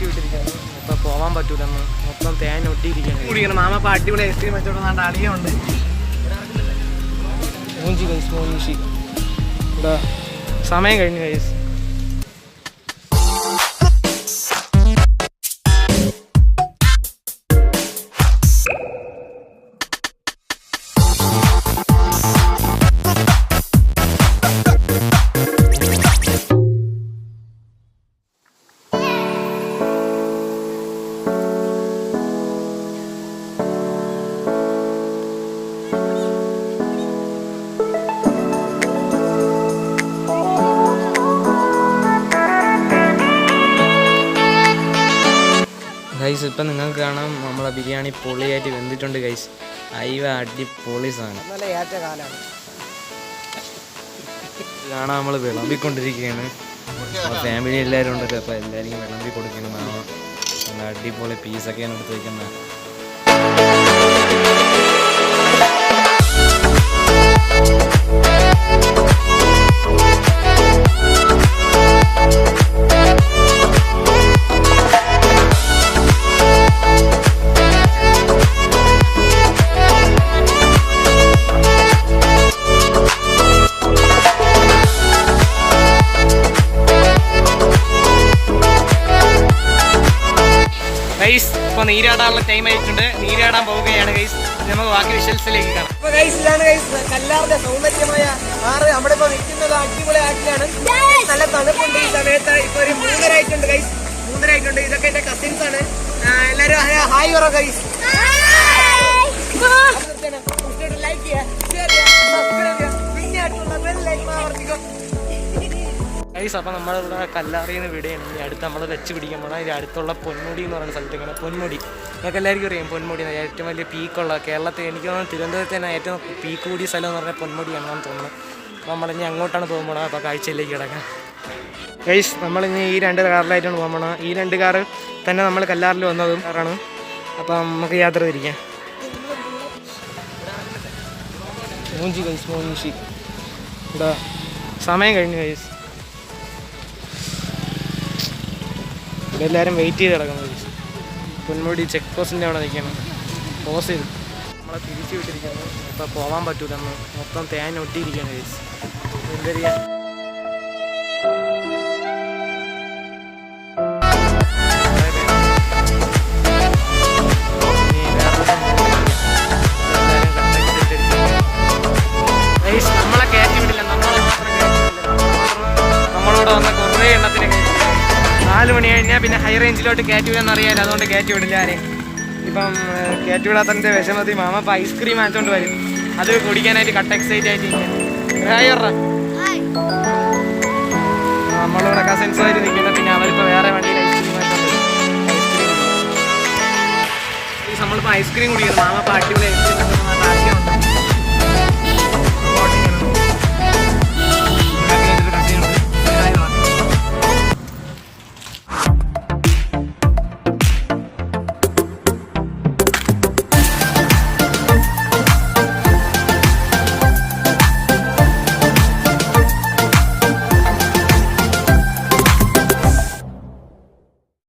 അടിച്ചു വിട്ടിരിക്കുന്നു ഇപ്പൊ പോവാൻ പറ്റൂലെന്ന്. മൊത്തം തേൻ ഒട്ടിയിരിക്കുകയാണ്. കുടിക്കണം. മാമ ഇപ്പൊ അടിപൊളി ഐസ്ക്രീം വെച്ചോണ്ട് അളിയുണ്ട് മൂഞ്ചി കൈസ് മൂഞ്ചി. സമയം കഴിഞ്ഞു കൈസ് ഗൈസ് ഇപ്പം നിങ്ങൾക്ക് കാണാം നമ്മളെ ബിരിയാണി പൊളിയായിട്ട് വെന്തിട്ടുണ്ട് ഗൈസ് അയവ അടിപൊളി സാധനം. കാണാൻ നമ്മൾ വിളമ്പിക്കൊണ്ടിരിക്കുകയാണ് ഫാമിലി എല്ലാവരും ഉണ്ടല്ലോ അപ്പോൾ എല്ലാവരും വിളമ്പി കൊടുക്കണം. അടിപൊളി പീസൊക്കെയാണ് എടുത്ത് വയ്ക്കുന്നത് ഗൈസ് ഇപ്പോൾ നീരാടാനുള്ള ടൈം ആയിട്ടുണ്ട്. നീരാടാൻ പോവുകയാണ് ഗൈസ് നമുക്ക് ബാക്കി വിഷൽസിലേക്ക് കാണാം ഇപ്പൊ ഗൈസ് ഇതാണ് ഗൈസ് കല്ലാറിന്റെ സൗന്ദര്യമായ ആറ് നമ്മുടെ ഇപ്പൊ നിൽക്കുന്നത് അടിപൊളി ആറ്റിലാണ്. നല്ല തണുപ്പുണ്ട് ഈ സമയത്ത്. ഇപ്പൊ ഒരു മൂന്നരായിട്ടുണ്ട് ഗൈസ് മൂന്നരായിട്ടുണ്ട് ഇതൊക്കെ എന്റെ കസിൻസ് ആണ്. ആ, എല്ലാരും ഹായ് പറ ഗൈസ് ലൈക്ക് ചെയ്യുക ഷെയർ ചെയ്യുക സബ്സ്ക്രൈബ് ചെയ്യുക. പിന്നെ ആയിട്ടുള്ള ബെൽ ലൈക്ക് ഗൈസ് അപ്പോൾ നമ്മളിവിടെ നിന്ന് വിടുകയാണ്. ഇനി അടുത്ത് നമ്മൾ വെച്ച് പിടിക്കാൻ പോകണം ഇതിന് അടുത്തുള്ള പൊന്മുടി എന്ന് പറയുന്ന സ്ഥലത്ത് ഇങ്ങനെ പൊന്മുടി. നിങ്ങൾക്ക് എല്ലാവർക്കും അറിയാം പൊന്മുടി ഏറ്റവും വലിയ പീക്കുള്ള കേരളത്തിൽ എനിക്ക് തോന്നുന്നു തിരുവനന്തപുരത്ത് തന്നെ ഏറ്റവും പീക്ക് കൂടിയ സ്ഥലം എന്ന് പറഞ്ഞാൽ പൊന്മുടിയാണെന്ന് തോന്നുന്നു അപ്പോൾ നമ്മളിനി അങ്ങോട്ടാണ് പോകുമ്പോൾ അപ്പോൾ കാഴ്ചയിലേക്ക് കിടക്കാം. ഗൈസ് നമ്മളിനി ഈ രണ്ട് കാറിലായിട്ടാണ് പോകുമ്പോൾ ഈ രണ്ട് കാറ് തന്നെ നമ്മൾ കല്ലാറിൽ വന്നതും കാറാണ്. അപ്പോൾ നമുക്ക് യാത്ര തിരിക്കാം. മൂഞ്ചി ഗൈസ് മൂഞ്ചി. ഇവിടെ സമയം കഴിഞ്ഞു ഗൈസ് ഇവിടെ എല്ലാവരും വെയിറ്റ് ചെയ്ത് കിടക്കുന്നത്. പൊന്മുടി ചെക്ക് പോസ്റ്റിന്റെ അവിടെ നിൽക്കണം പോസ് ചെയ്തു. നമ്മളെ തിരിച്ചു വിട്ടിരിക്കുന്നു. ഇപ്പോൾ പോകാൻ പറ്റൂലെന്ന് മൊത്തം തേൻ ഒട്ടിയിരിക്കുകയാണ് ഗൈസ് എന്താ ചെയ്യാ Guys, നമ്മളെ നമ്മളെ നമ്മളോട് വന്ന മണി കഴിഞ്ഞാൽ പിന്നെ ഹൈ റേഞ്ചിലോട്ട് കയറ്റി വിടാൻ അറിയാമല്ലോ അതുകൊണ്ട് കയറ്റി വിടില്ല ഞാൻ ഇപ്പം കയറ്റി വിടാത്തതിന്റെ വിഷമത്തി മാമ അപ്പം ഐസ്ക്രീം വാങ്ങിച്ചോണ്ട് വരും. അത് കുടിക്കാനായിട്ട് കട്ട് എക്സൈറ്റ് ആയിട്ട് ഇരിക്കുകയാണ്. ഹായ് പറ നമ്മളിവിടെ കസിൻസ് ആയിട്ട് നിൽക്കുന്നത് പിന്നെ അവരിപ്പോൾ വേറെ വണ്ടിയിൽ. ഐസ്ക്രീം നമ്മളിപ്പോൾ ഐസ്ക്രീം കുടിക്കുന്നു. മാമ അപ്പം അടിപൊളി ഐസ്ക്രീം